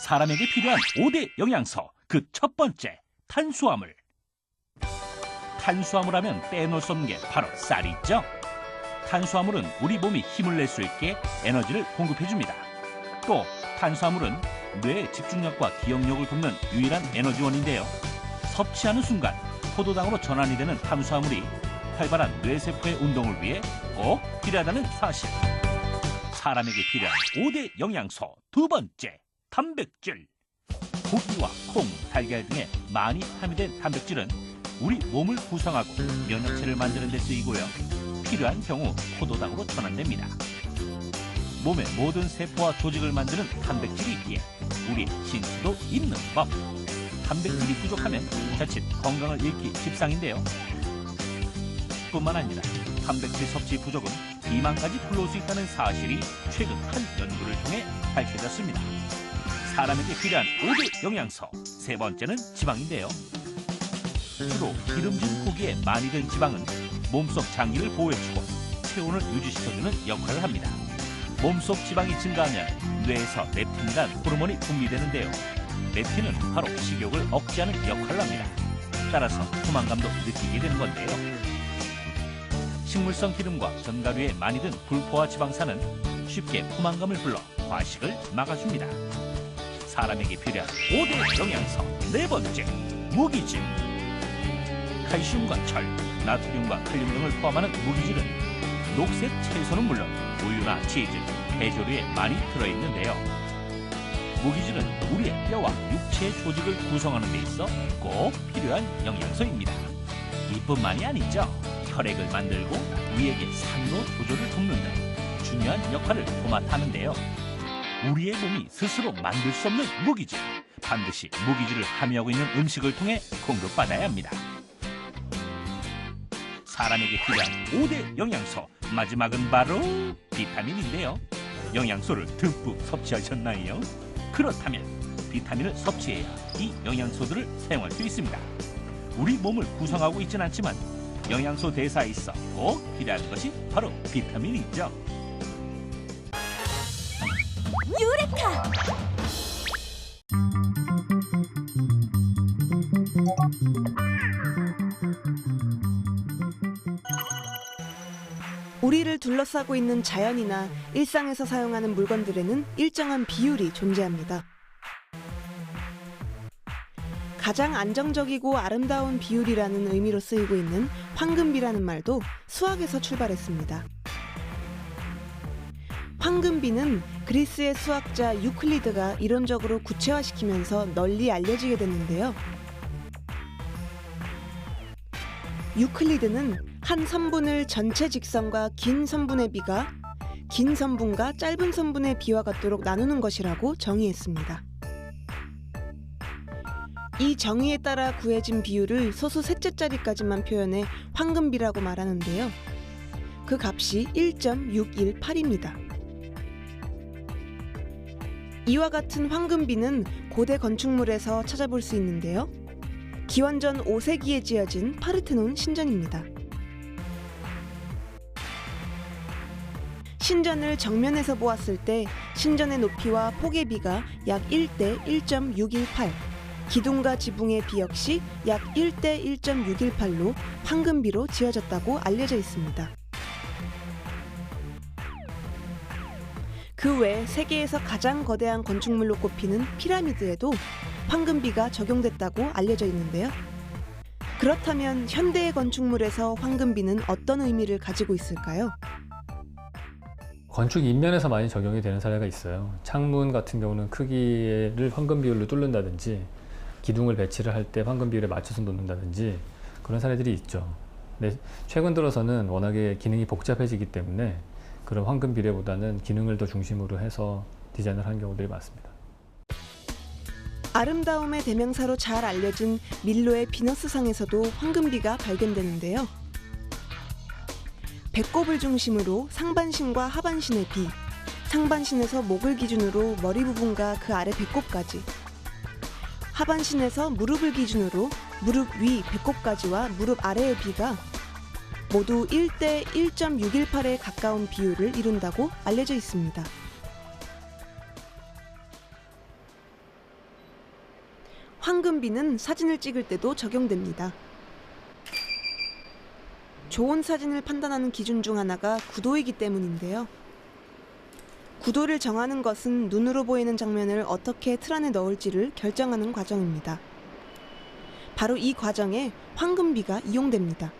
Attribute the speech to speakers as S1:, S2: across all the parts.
S1: 사람에게 필요한 5대 영양소 그 첫 번째 탄수화물. 탄수화물 하면 빼놓을 수 없는 게 바로 쌀이죠? 탄수화물은 우리 몸이 힘을 낼 수 있게 에너지를 공급해 줍니다. 또 탄수화물은 뇌의 집중력과 기억력을 돕는 유일한 에너지원인데요. 섭취하는 순간 포도당으로 전환이 되는 탄수화물이 활발한 뇌세포의 운동을 위해 꼭 필요하다는 사실 사람에게 필요한 5대 영양소 두 번째 단백질 고기와 콩, 달걀 등에 많이 함유된 단백질은 우리 몸을 구성하고 면역체를 만드는 데 쓰이고요. 필요한 경우 포도당으로 전환됩니다. 몸의 모든 세포와 조직을 만드는 단백질이 있기에 우리 신체도 있는 법. 단백질이 부족하면 자칫 건강을 잃기 십상인데요. 뿐만 아니라 단백질 섭취 부족은 비만까지 불러올 수 있다는 사실이 최근 한 연구를 통해 밝혀졌습니다. 사람에게 필요한 5대 영양소 세 번째는 지방인데요. 주로 기름진 고기에 많이 든 지방은 몸속 장기를 보호해주고 체온을 유지시켜주는 역할을 합니다. 몸속 지방이 증가하면 뇌에서 렙틴이란 호르몬이 분비되는데요. 렙틴은 바로 식욕을 억제하는 역할을 합니다. 따라서 포만감도 느끼게 되는 건데요. 식물성 기름과 견과류에 많이 든 불포화 지방산은 쉽게 포만감을 불러 과식을 막아줍니다. 사람에게 필요한 5대 영양소 네 번째 무기질 칼슘과 철, 나트륨과 칼륨 등을 포함하는 무기질은 녹색 채소는 물론 우유나 치즈, 해조류에 많이 들어있는데요. 무기질은 우리의 뼈와 육체 조직을 구성하는 데 있어 꼭 필요한 영양소입니다. 이뿐만이 아니죠. 혈액을 만들고 위액의 산도 조절을 돕는 등 중요한 역할을 도맡아하는데요. 우리의 몸이 스스로 만들 수 없는 무기질 반드시 무기질을 함유하고 있는 음식을 통해 공급받아야 합니다 사람에게 필요한 5대 영양소 마지막은 바로 비타민인데요 영양소를 듬뿍 섭취하셨나요? 그렇다면 비타민을 섭취해야 이 영양소들을 사용할 수 있습니다 우리 몸을 구성하고 있진 않지만 영양소 대사에 있어 꼭 필요한 것이 바로 비타민이죠
S2: 유레카!
S3: 우리를 둘러싸고 있는 자연이나 일상에서 사용하는 물건들에는 일정한 비율이 존재합니다. 가장 안정적이고 아름다운 비율이라는 의미로 쓰이고 있는 황금비라는 말도 수학에서 출발했습니다. 황금비는 그리스의 수학자 유클리드가 이론적으로 구체화시키면서 널리 알려지게 됐는데요. 유클리드는 한 선분을 전체 직선과 긴 선분의 비가 긴 선분과 짧은 선분의 비와 같도록 나누는 것이라고 정의했습니다. 이 정의에 따라 구해진 비율을 소수 셋째 자리까지만 표현해 황금비라고 말하는데요. 그 값이 1.618입니다. 이와 같은 황금비는 고대 건축물에서 찾아볼 수 있는데요. 기원전 5세기에 지어진 파르테논 신전입니다. 신전을 정면에서 보았을 때 신전의 높이와 폭의 비가 약 1대 1.618, 기둥과 지붕의 비 역시 약 1대 1.618로 황금비로 지어졌다고 알려져 있습니다. 그 외 세계에서 가장 거대한 건축물로 꼽히는 피라미드에도 황금비가 적용됐다고 알려져 있는데요. 그렇다면 현대의 건축물에서 황금비는 어떤 의미를 가지고 있을까요?
S4: 건축 인면에서 많이 적용이 되는 사례가 있어요. 창문 같은 경우는 크기를 황금 비율로 뚫는다든지 기둥을 배치를 할 때 황금 비율에 맞춰서 놓는다든지 그런 사례들이 있죠. 근데 최근 들어서는 워낙에 기능이 복잡해지기 때문에 그런 황금 비례보다는 기능을 더 중심으로 해서 디자인을 하는 경우들이 많습니다.
S3: 아름다움의 대명사로 잘 알려진 밀로의 비너스상에서도 황금비가 발견되는데요. 배꼽을 중심으로 상반신과 하반신의 비, 상반신에서 목을 기준으로 머리 부분과 그 아래 배꼽까지, 하반신에서 무릎을 기준으로 무릎 위 배꼽까지와 무릎 아래의 비가 모두 1대 1.618에 가까운 비율을 이룬다고 알려져 있습니다. 황금비는 사진을 찍을 때도 적용됩니다. 좋은 사진을 판단하는 기준 중 하나가 구도이기 때문인데요. 구도를 정하는 것은 눈으로 보이는 장면을 어떻게 틀 안에 넣을지를 결정하는 과정입니다. 바로 이 과정에 황금비가 이용됩니다.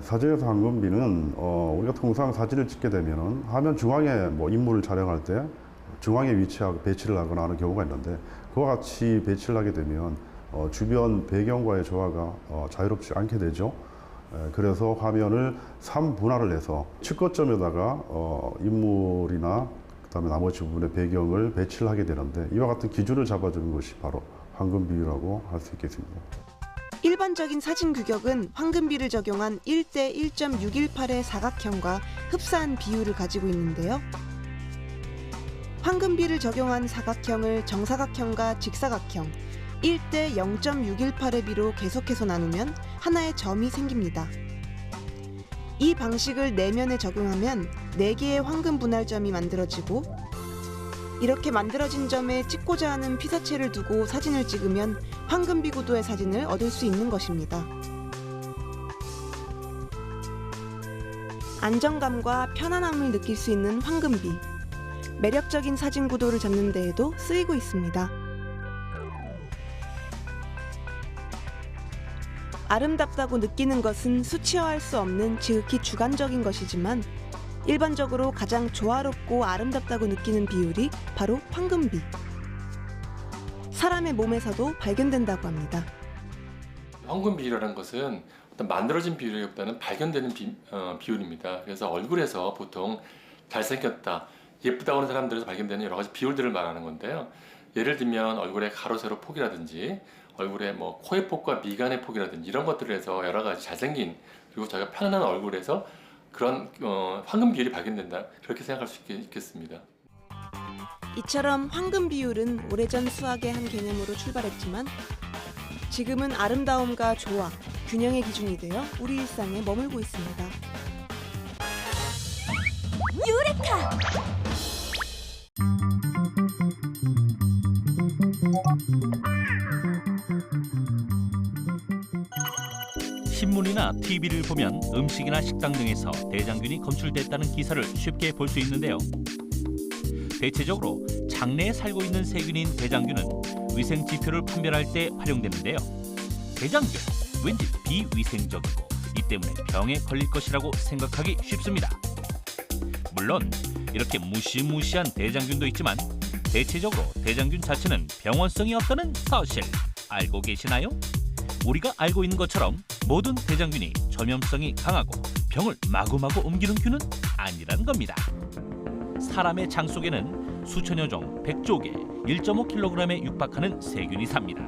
S5: 사진에서 황금비는 어, 우리가 통상 사진을 찍게 되면은 화면 중앙에 뭐 인물을 촬영할 때 중앙에 위치하고 배치를 하거나 하는 경우가 있는데 그와 같이 배치를 하게 되면 어, 주변 배경과의 조화가 어, 자유롭지 않게 되죠. 에, 그래서 화면을 3분할을 해서 측거점에다가 어, 인물이나 그다음에 나머지 부분의 배경을 배치를 하게 되는데 이와 같은 기준을 잡아주는 것이 바로 황금 비율이라고 할 수 있겠습니다.
S3: 일반적인 사진 규격은 황금비를 적용한 1대 1.618의 사각형과 흡사한 비율을 가지고 있는데요. 황금비를 적용한 사각형을 정사각형과 직사각형 1대 0.618의 비로 계속해서 나누면 하나의 점이 생깁니다. 이 방식을 내면에 적용하면 4개의 황금 분할점이 만들어지고 이렇게 만들어진 점에 찍고자 하는 피사체를 두고 사진을 찍으면 황금비 구도의 사진을 얻을 수 있는 것입니다. 안정감과 편안함을 느낄 수 있는 황금비. 매력적인 사진 구도를 잡는 데에도 쓰이고 있습니다. 아름답다고 느끼는 것은 수치화할 수 없는 지극히 주관적인 것이지만 일반적으로 가장 조화롭고 아름답다고 느끼는 비율이 바로 황금비. 사람의 몸에서도 발견된다고 합니다.
S6: 황금 비율이라는 것은 어떤 만들어진 비율보다는 발견되는 비, 어, 비율입니다. 그래서 얼굴에서 보통 잘생겼다, 예쁘다고 하는 사람들에서 발견되는 여러 가지 비율들을 말하는 건데요. 예를 들면 얼굴의 가로 세로 폭이라든지 얼굴의 뭐 코의 폭과 미간의 폭이라든지 이런 것들을 해서 여러 가지 잘생긴 그리고 자기가 편안한 얼굴에서 그런 어, 황금 비율이 발견된다 그렇게 생각할 수 있겠, 있겠습니다.
S3: 이처럼 황금 비율은 오래전 수학의 한 개념으로 출발했지만 지금은 아름다움과 조화, 균형의 기준이 되어 우리 일상에 머물고 있습니다.
S2: 유레카
S1: 신문이나 TV를 보면 음식이나 식당 등에서 대장균이 검출됐다는 기사를 쉽게 볼 수 있는데요. 대체적으로 장내에 살고 있는 세균인 대장균은 위생 지표를 판별할 때 활용되는데요. 대장균 왠지 비위생적이고 이 때문에 병에 걸릴 것이라고 생각하기 쉽습니다. 물론 이렇게 무시무시한 대장균도 있지만 대체적으로 대장균 자체는 병원성이 없다는 사실 알고 계시나요? 우리가 알고 있는 것처럼 모든 대장균이 전염성이 강하고 병을 마구마구 옮기는 균은 아니라는 겁니다. 사람의 장 속에는 수천여 종 100조 개 1.5kg에 육박하는 세균이 삽니다.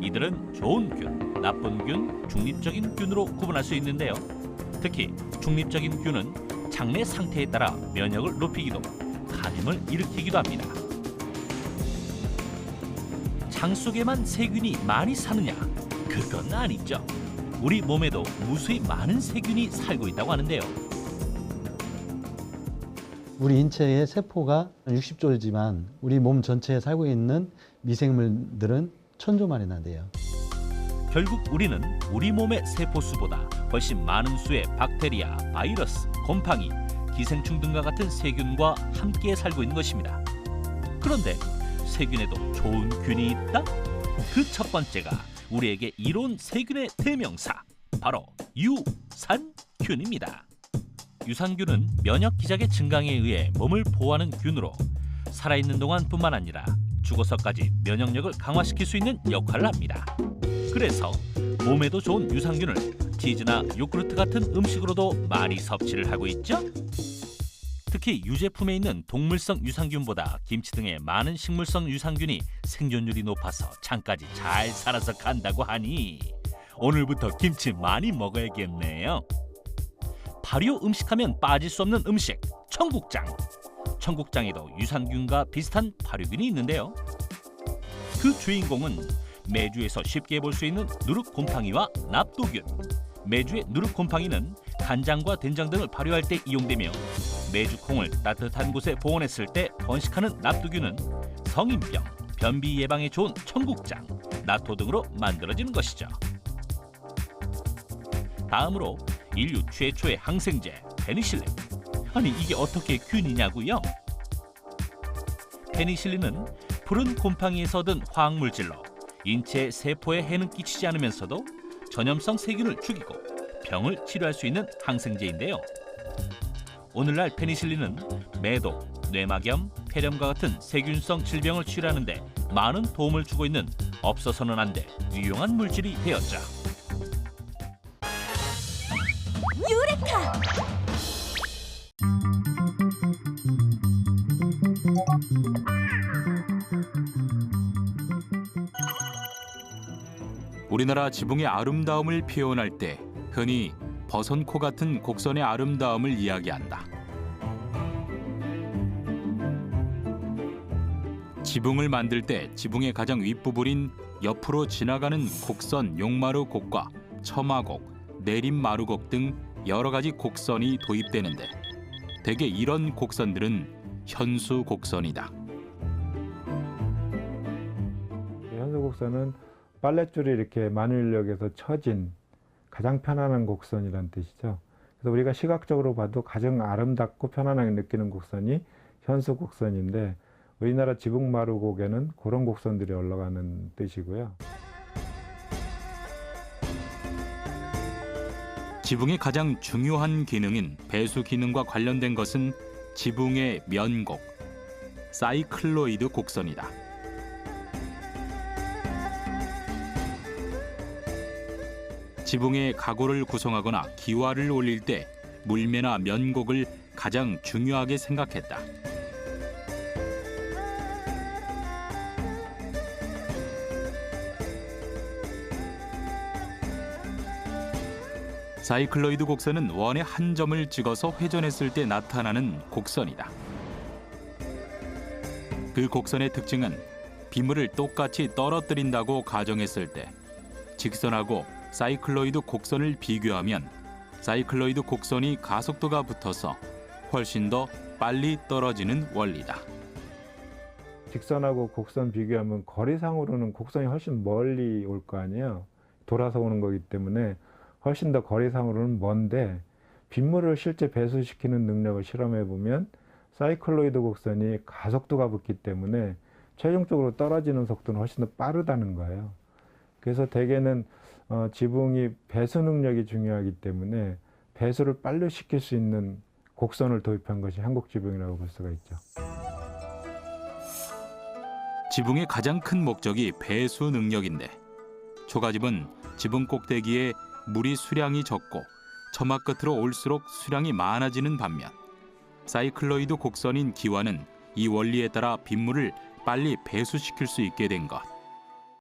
S1: 이들은 좋은 균, 나쁜 균, 중립적인 균으로 구분할 수 있는데요. 특히 중립적인 균은 장내 상태에 따라 면역을 높이기도 감염을 일으키기도 합니다. 장 속에만 세균이 많이 사느냐? 그건 아니죠. 우리 몸에도 무수히 많은 세균이 살고 있다고 하는데요.
S7: 우리 인체의 세포가 60조지만 우리 몸 전체에 살고 있는 미생물들은 천조만이나 돼요.
S1: 결국 우리는 우리 몸의 세포 수보다 훨씬 많은 수의 박테리아, 바이러스, 곰팡이, 기생충 등과 같은 세균과 함께 살고 있는 것입니다. 그런데 세균에도 좋은 균이 있다? 그 첫 번째가 우리에게 이로운 세균의 대명사 바로 유산균입니다. 유산균은 면역 기작의 증강에 의해 몸을 보호하는 균으로 살아있는 동안뿐만 아니라 죽어서까지 면역력을 강화시킬 수 있는 역할을 합니다. 그래서 몸에도 좋은 유산균을 치즈나 요구르트 같은 음식으로도 많이 섭취를 하고 있죠. 특히 유제품에 있는 동물성 유산균보다 김치 등의 많은 식물성 유산균이 생존율이 높아서 장까지 잘 살아서 간다고 하니 오늘부터 김치 많이 먹어야겠네요. 발효 음식하면 빠질 수 없는 음식 청국장. 청국장에도 유산균과 비슷한 발효균이 있는데요. 그 주인공은 매주에서 쉽게 볼 수 있는 누룩 곰팡이와 납도균. 메주의 누르곰팡이는 간장과 된장 등을 발효할 때 이용되며 메주콩을 따뜻한 곳에 보온했을 때 번식하는 납두균은 성인병, 변비 예방에 좋은 청국장, 나토 등으로 만들어지는 것이죠. 다음으로 인류 최초의 항생제 페니실린. 아니 이게 어떻게 균이냐고요? 페니실린은 푸른 곰팡이에서 얻은 화학물질로 인체 세포에 해는 끼치지 않으면서도 전염성 세균을 죽이고 병을 치료할 수 있는 항생제인데요. 오늘날 페니실린은 매도, 뇌막염, 폐렴과 같은 세균성 질병을 치료하는 데 많은 도움을 주고 있는 없어서는 안돼 유용한 물질이 되었죠.
S2: 유레카
S8: 우리나라 지붕의 아름다움을 표현할 때 흔히 버선코 같은 곡선의 아름다움을 이야기한다. 지붕을 만들 때 지붕의 가장 윗부분인 옆으로 지나가는 곡선 용마루 곡과 처마곡, 내림마루곡 등 여러 가지 곡선이 도입되는데 대개 이런 곡선들은 현수 곡선이다.
S9: 현수 곡선은 빨랫줄이 이렇게 만일력에서 처진 가장 편안한 곡선이란 뜻이죠. 그래서 우리가 시각적으로 봐도 가장 아름답고 편안하게 느끼는 곡선이 현수 곡선인데 우리나라 지붕마루 곡에는 그런 곡선들이 올라가는 뜻이고요.
S8: 지붕의 가장 중요한 기능인 배수 기능과 관련된 것은 지붕의 면곡, 사이클로이드 곡선이다. 지붕의 가구를 구성하거나 기와를 올릴 때 물매나 면곡을 가장 중요하게 생각했다. 사이클로이드 곡선은 원의 한 점을 찍어서 회전했을 때 나타나는 곡선이다. 그 곡선의 특징은 빗물을 똑같이 떨어뜨린다고 가정했을 때 직선하고 사이클로이드 곡선을 비교하면 사이클로이드 곡선이 가속도가 붙어서 훨씬 더 빨리 떨어지는 원리다.
S9: 직선하고 곡선 비교하면 거리상으로는 곡선이 훨씬 멀리 올 거 아니에요. 돌아서 오는 거기 때문에 훨씬 더 거리상으로는 먼데 빗물을 실제 배수시키는 능력을 실험해 보면 사이클로이드 곡선이 가속도가 붙기 때문에 최종적으로 떨어지는 속도는 훨씬 더 빠르다는 거예요. 그래서 대개는 어, 지붕이 배수 능력이 중요하기 때문에 배수를 빨리 시킬 수 있는 곡선을 도입한 것이 한국 지붕이라고 볼 수가 있죠.
S8: 지붕의 가장 큰 목적이 배수 능력인데 초가집은 지붕 꼭대기에 물이 수량이 적고 처마 끝으로 올수록 수량이 많아지는 반면 사이클로이드 곡선인 기와는 이 원리에 따라 빗물을 빨리 배수시킬 수 있게 된 것.